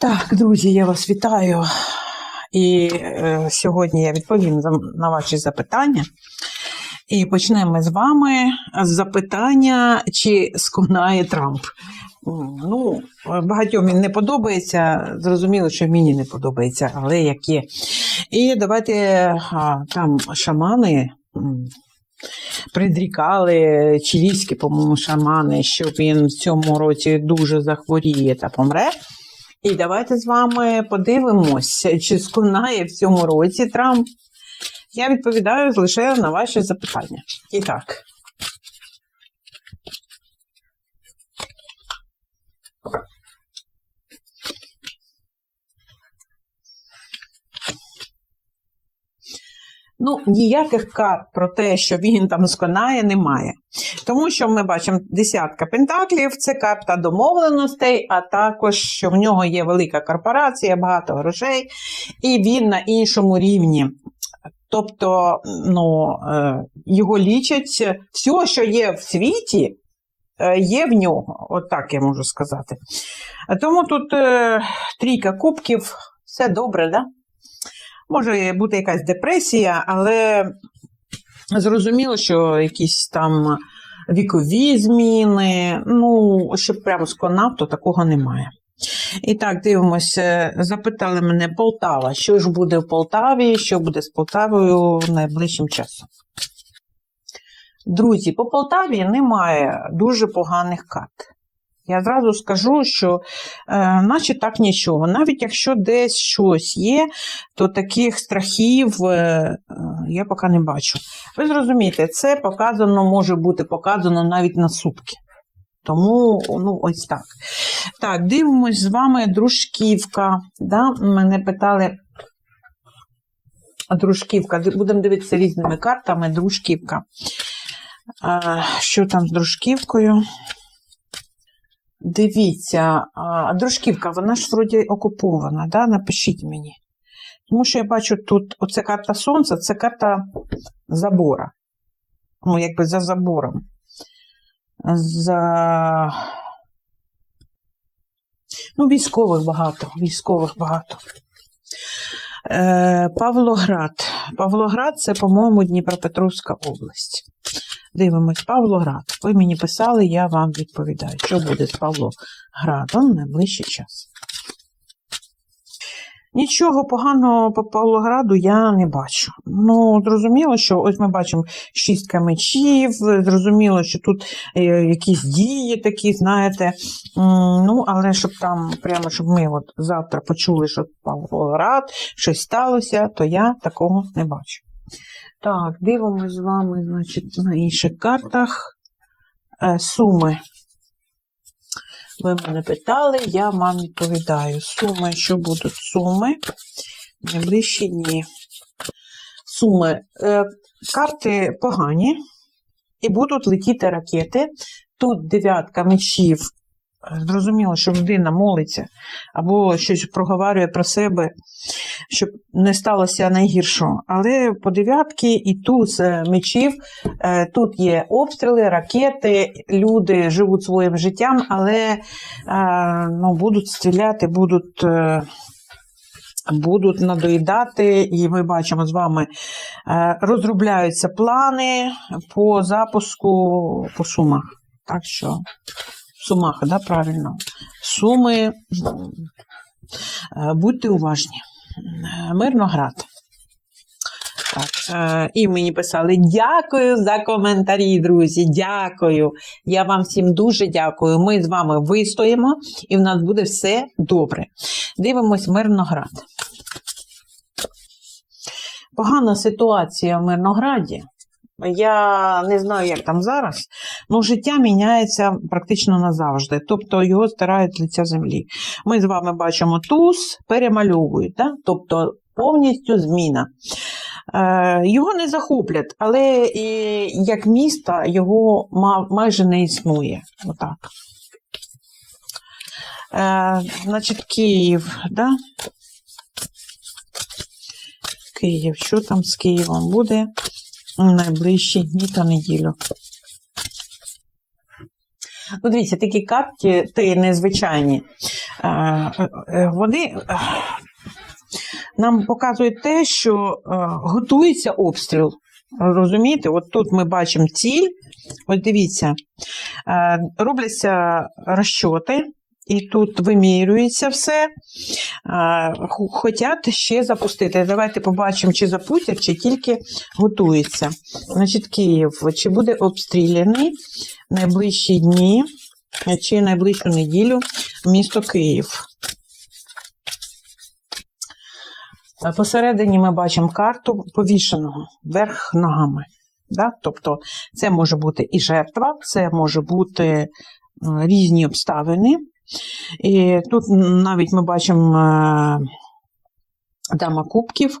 Так, друзі, я вас вітаю. І е, сьогодні я відповім на ваші запитання. І почнемо з вами з запитання, чи сконає Трамп. Ну, багатьом він не подобається. Зрозуміло, що мені не подобається, але як є. І давайте там шамани. м, Предрікали чилійські, по-моєму, шамани, що він в цьому році дуже захворіє та помре. І давайте з вами подивимося, чи сконає в цьому році Трамп. Я відповідаю лише на ваші запитання. І так. Ну, ніяких карт про те, що він там сконає, немає. Тому що ми бачимо десятка пентаклів, це карта домовленостей, а також що в нього є велика корпорація, багато грошей, і він на іншому рівні. Тобто, ну, е, його лічать, все, що є в світі, е, є в нього. От так я можу сказати. Тому тут е, трійка кубків, все добре, да? Може бути якась депресія, але зрозуміло, що якісь там вікові зміни, ну, щоб прямо сконав, то такого немає. І так, дивимося, запитали мене Полтава, що ж буде в Полтаві, що буде з Полтавою найближчим часом. Друзі, по Полтаві немає дуже поганих карт. Я зразу скажу, що е, наче так нічого. Навіть якщо десь щось є, то таких страхів е, е, я поки не бачу. Ви зрозумієте, це показано, може бути показано навіть на сутки. Тому, ну, ось так. Так, дивимось з вами дружківка. Да? Мене питали. Дружківка. Будемо дивитися різними картами. Дружківка. Що там з дружківкою? Дивіться, дружківка, вона ж вроді окупована, да? напишіть мені. Тому що я бачу тут, оце карта сонця, це карта забора. Ну, якби за забором. За. Ну, військових багато, військових багато. Е, Павлоград. Павлоград це, по-моєму, Дніпропетровська область. Дивимось, Павлоград. Ви мені писали, я вам відповідаю, що буде з Павлоградом в найближчий час. Нічого поганого по Павлограду я не бачу. Ну, зрозуміло, що ось ми бачимо шістка мечів, зрозуміло, що тут е, якісь дії такі, знаєте. Ну, але щоб там, прямо щоб ми от завтра почули, що Павлоград, щось сталося, то я такого не бачу. Так, дивимося з вами, значить, на інших картах. Е, Суми. Ви мене питали, я вам відповідаю. Суми, що будуть суми? Найближчі дні. Суми. Е, карти погані, і будуть летіти ракети. Тут дев'ятка мечів. Зрозуміло, що людина молиться або щось проговорює про себе, щоб не сталося найгіршого. Але по дев'ятки і туз е, мечів Е, Тут є обстріли, ракети, люди живуть своїм життям, але е, ну, будуть стріляти, будуть, будуть надоїдати, і ми бачимо з вами, розробляються плани по запуску по сумах. Так що в сумах, да, правильно. Суми, е, будьте уважні. Е, Мирноград. Так, е, і мені писали дякую за коментарі, друзі. Дякую. Я вам всім дуже дякую. Ми з вами вистоїмо, і в нас буде все добре. Дивимось Мирноград. Погана ситуація в Мирнограді. Я не знаю, як там зараз, але життя міняється практично назавжди. Тобто його стирають лиця землі. Ми з вами бачимо туз, перемальовують, да? тобто повністю зміна. Е, Його не захоплять, але і як міста його майже не існує. Отак. Е, значить, Київ, да? Київ. Що там з Києвом буде в найближчі дні та неділю? Ну, дивіться, такі карти ти незвичайні. Е, е, Вони е, нам показують те, що готується обстріл. Розумієте, от тут ми бачимо ціль. От дивіться, робляться розчоти, і тут вимірюється все. Хотять ще запустити. Давайте побачимо, чи запустять, чи тільки готується. Значить, Київ, чи буде обстріляний в найближчі дні, чи найближчу неділю місто Київ. Посередині ми бачимо карту повішеного вверх ногами. Да? Тобто це може бути і жертва, це може бути різні обставини. І тут навіть ми бачимо е, дама кубків.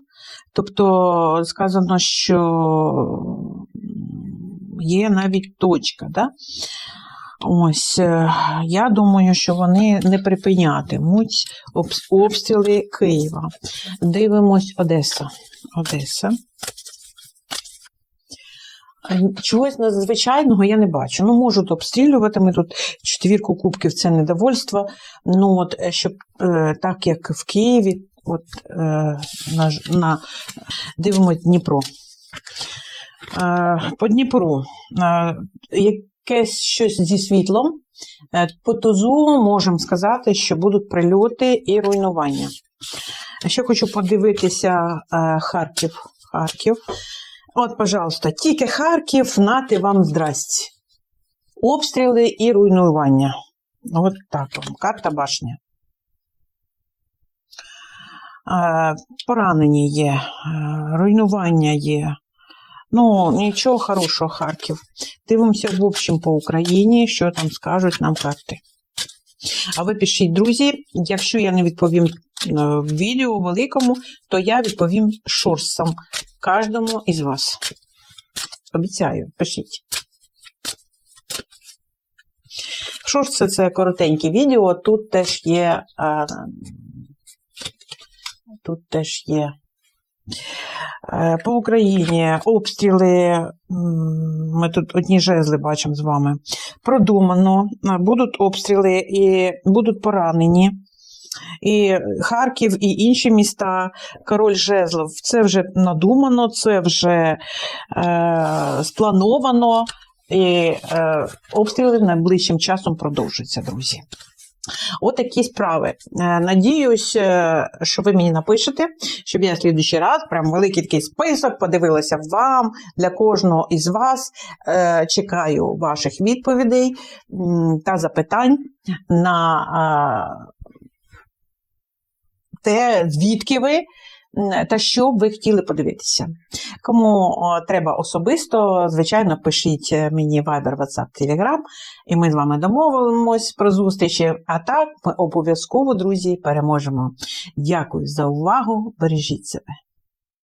Тобто сказано, що є навіть точка. Да? Ось, е, я думаю, що вони не припинятимуть обстріли Києва. Дивимось Одеса. Одеса. Чогось надзвичайного я не бачу. Ну, можуть обстрілювати. Ми тут четвірку кубків це недовольство. Ну, от, е, щоб е, так як в Києві, от е, на, на дивимось Дніпро. По Дніпру. Якесь щось зі світлом. По тузу можемо сказати, що будуть прильоти і руйнування. Ще хочу подивитися Харків. Харків. От, пожалуйста, тільки Харків, нати вам здрасті. Обстріли і руйнування. От так вам, карта башня. Поранені є, руйнування є. Ну, нічого хорошого, Харків. Дивимося в общем по Україні, що там скажуть нам карти. А ви пишіть, друзі, якщо я не відповім е, відео великому, то я відповім шорсом кожному із вас. Обіцяю, пишіть. Шорс це коротеньке відео. Тут теж є. е, Тут теж є. Е, По Україні обстріли, ми тут одні жезли бачимо з вами. Продумано, будуть обстріли і будуть поранені. І Харків, і інші міста, король жезлов. Це вже надумано, це вже е, сплановано, і е, обстріли найближчим часом продовжуються, друзі. Отакі справи. Е, Надіюсь, е, що ви мені напишете, щоб я в слідуючий раз прям великий такий список подивилася вам для кожного із вас. Е, Чекаю ваших відповідей та запитань на те, звідки ви. Та що б ви хотіли подивитися. Кому треба особисто, звичайно, пишіть е, мені Viber, WhatsApp, Telegram, і ми з вами домовимось про зустрічі. А так, ми обов'язково, друзі, переможемо. Дякую за увагу. Бережіть себе.